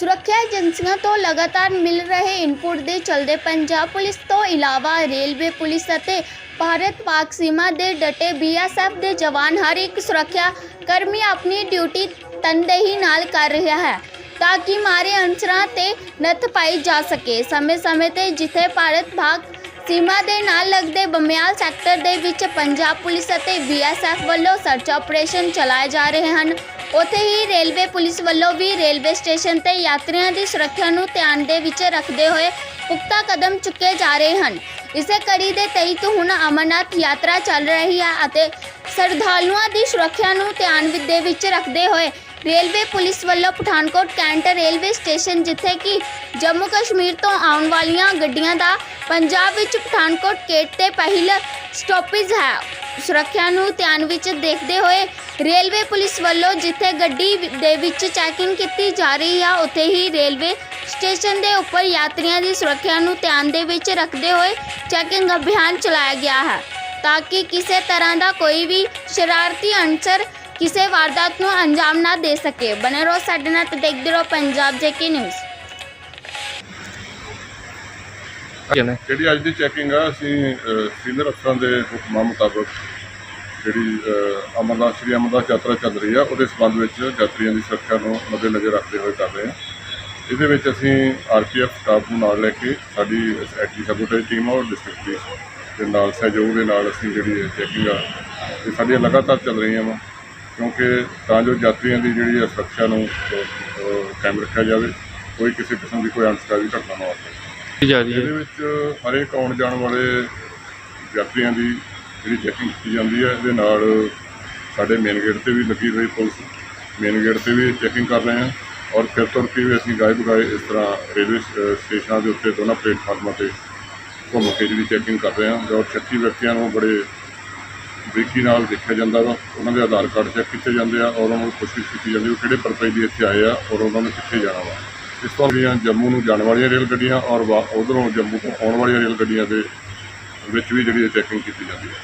ਸੁਰੱਖਿਆ ਏਜੰਸੀਆਂ ਤੋਂ ਲਗਾਤਾਰ ਮਿਲ ਰਹੇ ਇਨਪੁਟ ਦੇ ਚਲਦੇ ਪੰਜਾਬ ਪੁਲਿਸ ਤੋਂ ਇਲਾਵਾ ਰੇਲਵੇ ਪੁਲਿਸ ਅਤੇ ਭਾਰਤ ਪਾਕ ਸੀਮਾ ਦੇ ਡਟੇ ਬੀਐਸਐਫ ਦੇ ਜਵਾਨ ਹਰ ਇੱਕ ਸੁਰੱਖਿਆ ਕਰਮੀ ਆਪਣੀ ਡਿਊਟੀ ਤਨਦੇਹੀ ਨਾਲ ਕਰ ਰਿਹਾ ਹੈ ਤਾਂ ਕਿ ਮਾਰੇ ਅਨਸਰਾਂ ਤੇ ਨੱਥ ਪਾਈ ਜਾ ਸਕੇ। ਸਮੇਂ-ਸਮੇਂ ਤੇ ਜਿੱਥੇ ਭਾਰਤ ਪਾਕ ਸੀਮਾ ਦੇ ਨਾਲ ਲੱਗਦੇ ਬਮਿਆਲ ਸੈਕਟਰ ਦੇ ਵਿੱਚ ਪੰਜਾਬ ਪੁਲਿਸ ਅਤੇ ਬੀਐਸਐਫ ਵੱਲੋਂ ਸਰਚ ਆਪਰੇਸ਼ਨ ਚਲਾਏ ਜਾ ਰਹੇ ਹਨ। ਉੱਥੇ ਹੀ ਰੇਲਵੇ ਪੁਲਿਸ ਵੱਲੋਂ ਵੀ ਰੇਲਵੇ ਸਟੇਸ਼ਨ ਤੇ ਯਾਤਰੀਆਂ ਦੀ ਸੁਰੱਖਿਆ ਨੂੰ ਧਿਆਨ ਦੇ ਵਿੱਚ ਰੱਖਦੇ ਹੋਏ ਪੁਖਤਾ ਕਦਮ ਚੁੱਕੇ ਜਾ ਰਹੇ ਹਨ। ਇਸੇ ਕੜੀ ਦੇ ਤਹਿਤ ਹੁਣ ਅਮਰਨਾਥ ਯਾਤਰਾ ਚੱਲ ਰਹੀ ਹੈ ਅਤੇ ਸ਼ਰਧਾਲੂਆਂ ਦੀ ਸੁਰੱਖਿਆ ਨੂੰ ਧਿਆਨ ਦੇ ਵਿੱਚ ਰੱਖਦੇ ਹੋਏ ਰੇਲਵੇ ਪੁਲਿਸ ਵੱਲੋਂ ਪਠਾਨਕੋਟ ਕੈਂਟ ਰੇਲਵੇ ਸਟੇਸ਼ਨ ਜਿੱਥੇ ਕਿ ਜੰਮੂ ਕਸ਼ਮੀਰ ਤੋਂ ਆਉਣ ਵਾਲੀਆਂ ਗੱਡੀਆਂ ਦਾ ਪੰਜਾਬ ਵਿੱਚ ਪਠਾਨਕੋਟ ਗੇਟ ਤੇ ਪਹਿਲ ਸਟਾਪੇਜ ਹੈ। ਸੁਰੱਖਿਆ ਨੂੰ ਧਿਆਨ ਵਿੱਚ ਦੇਖਦੇ ਹੋਏ ਰੇਲਵੇ ਪੁਲਿਸ ਵੱਲੋਂ ਜਿੱਥੇ ਗੱਡੀ ਦੇ ਵਿੱਚ ਚੈਕਿੰਗ ਕੀਤੀ ਜਾ ਰਹੀ ਹੈ ਉੱਥੇ ਹੀ ਰੇਲਵੇ ਸਟੇਸ਼ਨ ਦੇ ਉੱਪਰ ਯਾਤਰੀਆਂ ਦੀ ਸੁਰੱਖਿਆ ਨੂੰ ਧਿਆਨ ਦੇ ਵਿੱਚ ਰੱਖਦੇ ਹੋਏ ਚੈਕਿੰਗ ਅਭਿਆਨ ਚਲਾਇਆ ਗਿਆ ਹੈ ਤਾਂ ਕਿ ਕਿਸੇ ਤਰ੍ਹਾਂ ਦਾ ਕੋਈ ਵੀ ਸ਼ਰਾਰਤੀ ਅਨਸਰ ਕਿਸੇ ਵਾਰਦਾਤ ਨੂੰ ਅੰਜਾਮ ਨਾ ਦੇ ਸਕੇ। ਬਨੇ ਰਹੋ ਸਾਡੇ ਨਾਲ ਤੇ ਦੇਖਦੇ ਰਹੋ ਪੰਜਾਬ ਜੇਕੇ ਨਿਊਜ਼। ਕਿਨੇ ਜਿਹੜੀ ਅੱਜ ਦੀ ਚੈਕਿੰਗ ਆ? ਅਸੀਂ ਅ, ਸੀਨੀਅਰ ਅਫਸਰਾਂ ਦੇ ਹੁਕਮਾਂ ਮੁਤਾਬਕ ਜਿਹੜੀ ਅਮਰਨਾਥ ਸ੍ਰੀ ਅਮਰਨਾਥ ਯਾਤਰਾ ਚੱਲ ਰਹੀ ਆ ਉਹਦੇ ਸੰਬੰਧ ਵਿੱਚ ਯਾਤਰੀਆਂ ਦੀ ਸੁਰੱਖਿਆ ਨੂੰ ਮੱਦੇਨਜ਼ਰ ਰੱਖਦੇ ਹੋਏ ਕਰ ਰਹੇ ਹਾਂ ਇਹਦੇ ਵਿੱਚ ਅਸੀਂ ਆਰਪੀਐਫ ਸਟਾਫ ਨੂੰ ਨਾਲ ਲੈ ਕੇ ਸਾਡੀ ਐਕਟੀ ਸਬੋਟੇਜ ਟੀਮ ਔਰ ਡਿਸਟ੍ਰਿਕਟ ਪੁਲਿਸ ਦੇ ਨਾਲ ਸਹਿਯੋਗ ਦੇ ਨਾਲ ਅਸੀਂ ਜਿਹੜੀ ਚੈਕਿੰਗ ਆ ਇਹ ਸਾਡੀਆਂ ਲਗਾਤਾਰ ਚੱਲ ਰਹੀਆਂ ਵਾ। ਕਿਉਂਕਿ ਤਾਂ ਜੋ ਯਾਤਰੀਆਂ ਦੀ ਜਿਹੜੀ ਸੁਰੱਖਿਆ ਨੂੰ ਕਾਇਮ ਰੱਖਿਆ ਜਾਵੇ ਕੋਈ ਕਿਸੇ ਕਿਸਮ ਦੀ ਕੋਈ ਅਣਸਕਾਰੀ ਘਟਨਾ ਨਾ ਵਾਪਰੇ ਇਹਦੇ ਵਿੱਚ ਹਰੇਕ ਆਉਣ ਜਾਣ ਵਾਲੇ ਯਾਤਰੀਆਂ ਦੀ ਜਿਹੜੀ ਚੈਕਿੰਗ ਕੀਤੀ ਜਾਂਦੀ ਹੈ, ਇਹਦੇ ਨਾਲ ਸਾਡੇ ਮੇਨ ਗੇਟ ਤੇ ਵੀ ਲੱਗੀ ਹੋਈ ਪੁਲਿਸ। ਮੇਨ ਗੇਟ ਤੇ ਵੀ ਚੈਕਿੰਗ ਕਰ ਰਹੇ ਹਾਂ ਔਰ ਫਿਰ ਤੁਰ ਕੇ ਵੀ ਅਸੀਂ ਗਾਇਬ ਗਾਏ ਇਸ ਤਰ੍ਹਾਂ ਰੇਲਵੇ ਸ- ਸਟੇਸ਼ਨਾਂ ਦੇ ਉੱਤੇ ਦੋਨਾਂ ਪਲੇਟਫਾਰਮਾਂ ਤੇ ਘੁੰਮ ਕੇ ਜਿਹੜੀ ਚੈਕਿੰਗ ਕਰ ਰਹੇ ਹਾਂ। ਔਰ 36 ਵਿਅਕਤੀਆਂ ਨੂੰ ਬੜੇ ਬਰੀਕੀ ਨਾਲ ਦੇਖਿਆ ਜਾਂਦਾ ਵਾ। ਉਹਨਾਂ ਦੇ ਆਧਾਰ ਕਾਰਡ ਚੈੱਕ ਕੀਤੇ ਜਾਂਦੇ ਆ ਔਰ ਉਹਨਾਂ ਨੂੰ ਕੋਸ਼ਿਸ਼ ਕੀਤੀ ਜਾਂਦੀ ਉਹ ਕਿਹੜੇ ਪਰਪਸ ਦੀ ਇੱਥੇ ਆਏ ਆ ਔਰ ਉਹਨਾਂ ਨੂੰ ਕਿੱਥੇ ਜਾਣਾ ਵਾ। ਇਸ ਤੋਂ ਜਿਹੜੀਆਂ ਜੰਮੂ ਨੂੰ ਜਾਣ ਵਾਲੀਆਂ ਰੇਲ ਗੱਡੀਆਂ ਔਰ ਉਧਰੋਂ ਜੰਮੂ ਤੋਂ ਆਉਣ ਵਾਲੀਆਂ ਰੇਲ ਗੱਡੀਆਂ ਦੇ ਵਿੱਚ ਵੀ ਜਿਹੜੀ ਚੈਕਿੰਗ ਕੀਤੀ ਜਾਂਦੀ ਹੈ